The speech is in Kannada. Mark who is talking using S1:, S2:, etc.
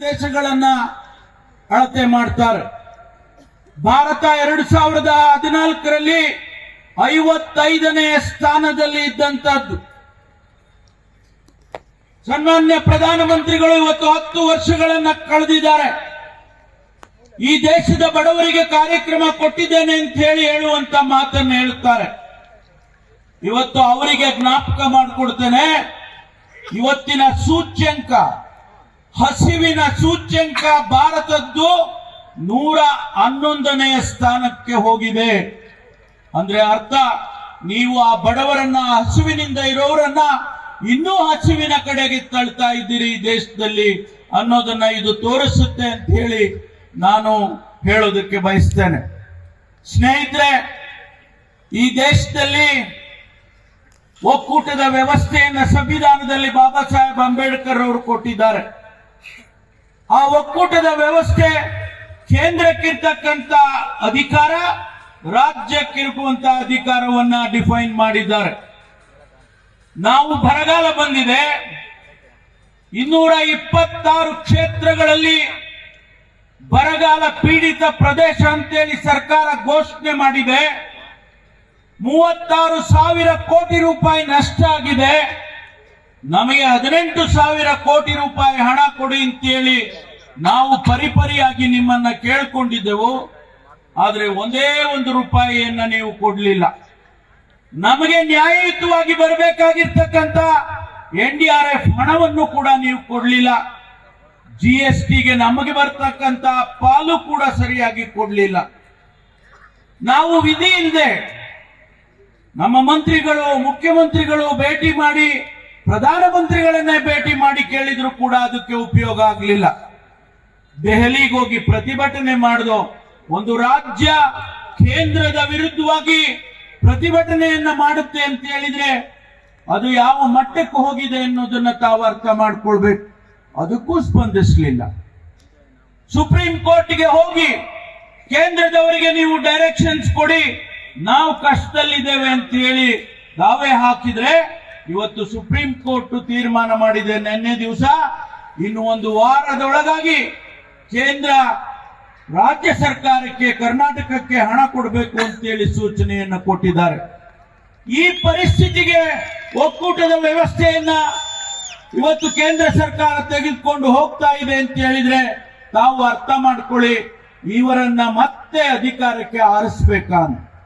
S1: ದೇಶಗಳನ್ನ ಅಳತೆ ಮಾಡ್ತಾರೆ. ಭಾರತ ಎರಡು ಸಾವಿರದ ಹದಿನಾಲ್ಕರಲ್ಲಿ ಐವತ್ತೈದನೇ ಸ್ಥಾನದಲ್ಲಿ ಇದ್ದಂತದ್ದು ಸನ್ಮಾನ್ಯ ಪ್ರಧಾನಮಂತ್ರಿಗಳು ಇವತ್ತು ಹತ್ತು ವರ್ಷಗಳನ್ನ ಕಳೆದಿದ್ದಾರೆ. ಈ ದೇಶದ ಬಡವರಿಗೆ ಕಾರ್ಯಕ್ರಮ ಕೊಟ್ಟಿದ್ದೇನೆ ಅಂತ ಹೇಳಿ ಹೇಳುವಂತ ಮಾತನ್ನು ಹೇಳುತ್ತಾರೆ. ಇವತ್ತು ಅವರಿಗೆ ಜ್ಞಾಪಕ ಮಾಡಿಕೊಡ್ತೇನೆ. ಇವತ್ತಿನ ಸೂಚ್ಯಂಕ ಹಸಿವಿನ ಸೂಚ್ಯಂಕ ಭಾರತದ್ದು ನೂರ ಹನ್ನೊಂದನೆಯ ಸ್ಥಾನಕ್ಕೆ ಹೋಗಿದೆ. ಅಂದ್ರೆ ಅರ್ಥ, ನೀವು ಆ ಬಡವರನ್ನ ಹಸುವಿನಿಂದ ಇರೋರನ್ನ ಇನ್ನೂ ಹಸಿವಿನ ಕಡೆಗೆ ತಳ್ತಾ ಇದ್ದೀರಿ ಈ ದೇಶದಲ್ಲಿ ಅನ್ನೋದನ್ನ ಇದು ತೋರಿಸುತ್ತೆ ಅಂತ ಹೇಳಿ ನಾನು ಹೇಳೋದಕ್ಕೆ ಬಯಸ್ತೇನೆ. ಸ್ನೇಹಿತರೆ, ಈ ದೇಶದಲ್ಲಿ ಒಕ್ಕೂಟದ ವ್ಯವಸ್ಥೆಯನ್ನ ಸಂವಿಧಾನದಲ್ಲಿ ಬಾಬಾ ಸಾಹೇಬ್ ಅಂಬೇಡ್ಕರ್ ಅವರು ಕೊಟ್ಟಿದ್ದಾರೆ. ಆ ಒಕ್ಕೂಟದ ವ್ಯವಸ್ಥೆ ಕೇಂದ್ರಕ್ಕಿರ್ತಕ್ಕಂಥ ಅಧಿಕಾರ ರಾಜ್ಯಕ್ಕಿರುವಂತ ಅಧಿಕಾರವನ್ನ ಡಿಫೈನ್ ಮಾಡಿದ್ದಾರೆ. ನಾವು ಬರಗಾಲ ಬಂದಿದೆ. ಇನ್ನೂರ ಇಪ್ಪತ್ತಾರು ಕ್ಷೇತ್ರಗಳಲ್ಲಿ ಬರಗಾಲ ಪೀಡಿತ ಪ್ರದೇಶ ಅಂತೇಳಿ ಸರ್ಕಾರ ಘೋಷಣೆ ಮಾಡಿದೆ. ಮೂವತ್ತಾರು ಸಾವಿರ ಕೋಟಿ ರೂಪಾಯಿ ನಷ್ಟ ಆಗಿದೆ. ನಮಗೆ ಹದಿನೆಂಟು ಸಾವಿರ ಕೋಟಿ ರೂಪಾಯಿ ಹಣ ಕೊಡಿ ಅಂತೇಳಿ ನಾವು ಪರಿಪರಿಯಾಗಿ ನಿಮ್ಮನ್ನ ಕೇಳ್ಕೊಂಡಿದ್ದೆವು. ಆದರೆ ಒಂದೇ ಒಂದು ರೂಪಾಯಿಯನ್ನ ನೀವು ಕೊಡಲಿಲ್ಲ. ನಮಗೆ ನ್ಯಾಯಯುತವಾಗಿ ಬರಬೇಕಾಗಿರ್ತಕ್ಕಂಥ ಎನ್ ಡಿ ಆರ್ ಎಫ್ ಹಣವನ್ನು ಕೂಡ ನೀವು ಕೊಡಲಿಲ್ಲ. ಜಿ ಎಸ್ ಟಿಗೆ ನಮಗೆ ಬರ್ತಕ್ಕಂತ ಪಾಲು ಕೂಡ ಸರಿಯಾಗಿ ಕೊಡಲಿಲ್ಲ. ನಾವು ವಿಧಿ ಇಲ್ಲದೆ ನಮ್ಮ ಮಂತ್ರಿಗಳು, ಮುಖ್ಯಮಂತ್ರಿಗಳು ಭೇಟಿ ಮಾಡಿ ಪ್ರಧಾನಮಂತ್ರಿಗಳನ್ನೇ ಭೇಟಿ ಮಾಡಿ ಕೇಳಿದ್ರು ಕೂಡ ಅದಕ್ಕೆ ಉಪಯೋಗ ಆಗಲಿಲ್ಲ. ದೆಹಲಿಗೆ ಹೋಗಿ ಪ್ರತಿಭಟನೆ ಮಾಡಿದ್ರು ಒಂದು ರಾಜ್ಯ ಕೇಂದ್ರದ ವಿರುದ್ಧವಾಗಿ ಪ್ರತಿಭಟನೆಯನ್ನ ಮಾಡುತ್ತೆ ಅಂತ ಹೇಳಿದ್ರೆ ಅದು ಯಾವ ಮಟ್ಟಕ್ಕೆ ಹೋಗಿದೆ ಅನ್ನೋದನ್ನ ತಾವು ಅರ್ಥ ಮಾಡ್ಕೊಳ್ಬೇಕು. ಅದಕ್ಕೂ ಸ್ಪಂದಿಸಲಿಲ್ಲ. ಸುಪ್ರೀಂ ಕೋರ್ಟ್ಗೆ ಹೋಗಿ ಕೇಂದ್ರದವರಿಗೆ ನೀವು ಡೈರೆಕ್ಷನ್ಸ್ ಕೊಡಿ, ನಾವು ಕಷ್ಟದಲ್ಲಿದ್ದೇವೆ ಅಂತ ಹೇಳಿ ದಾವೆ ಹಾಕಿದ್ರೆ ಇವತ್ತು ಸುಪ್ರೀಂ ಕೋರ್ಟ್ ತೀರ್ಮಾನ ಮಾಡಿದೆ ನಿನ್ನೆ ದಿವಸ. ಇನ್ನು ಒಂದು ವಾರದೊಳಗಾಗಿ ಕೇಂದ್ರ, ರಾಜ್ಯ ಸರ್ಕಾರಕ್ಕೆ, ಕರ್ನಾಟಕಕ್ಕೆ ಹಣ ಕೊಡಬೇಕು ಅಂತೇಳಿ ಸೂಚನೆಯನ್ನು ಕೊಟ್ಟಿದ್ದಾರೆ. ಈ ಪರಿಸ್ಥಿತಿಗೆ ಒಕ್ಕೂಟದ ವ್ಯವಸ್ಥೆಯನ್ನ ಇವತ್ತು ಕೇಂದ್ರ ಸರ್ಕಾರ ತೆಗೆದುಕೊಂಡು ಹೋಗ್ತಾ ಇದೆ ಅಂತ ಹೇಳಿದ್ರೆ ತಾವು ಅರ್ಥ ಮಾಡ್ಕೊಳ್ಳಿ ಇವರನ್ನ ಮತ್ತೆ ಅಧಿಕಾರಕ್ಕೆ ಆರಿಸ್ಬೇಕಂತ